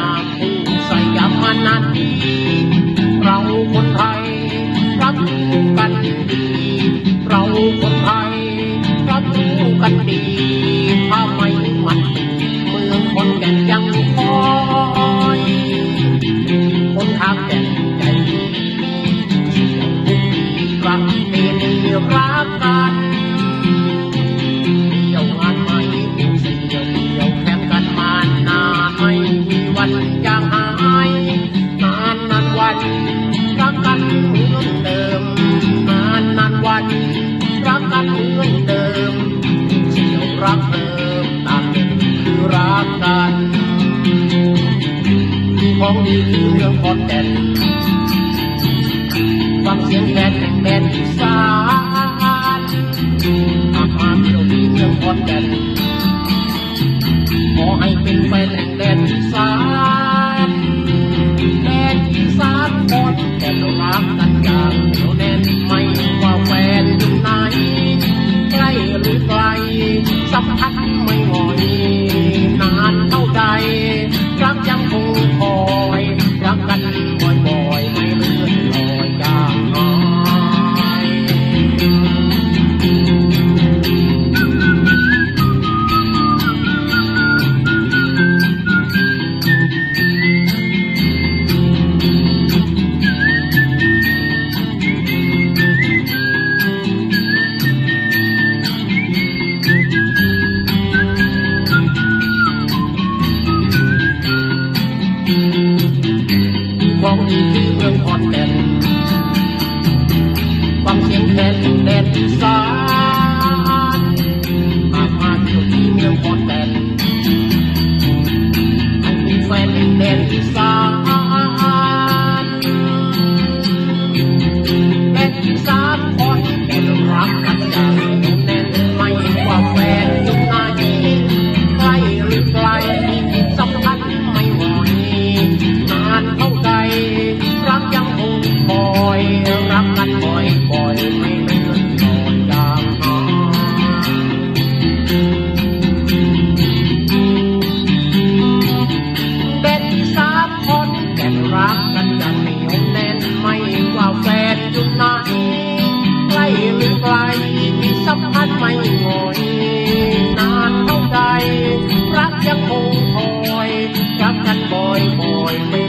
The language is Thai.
ามผู้สยามนันเราคนไทยรักกัน เหมือนเดิมเชี่ยวรักเติมต่างคือรักกันของดีคือเรื่องคอนแก่นฟังเสียงแมนแมนอีสานอาหารเที่วดีเรื่องคนแก่นขอให้เป็นแฟนแดนอีสานแดนอีสานคอนแก่นรักกันอย่างเดีแน่นไม่ว่าแฟนอยู่ไหน หรือไกลสัมพันธ์ไม่ Thank you. านไม่โอยนานเท่าใดรักยังคงคอยรับกันบ่อยบ่อย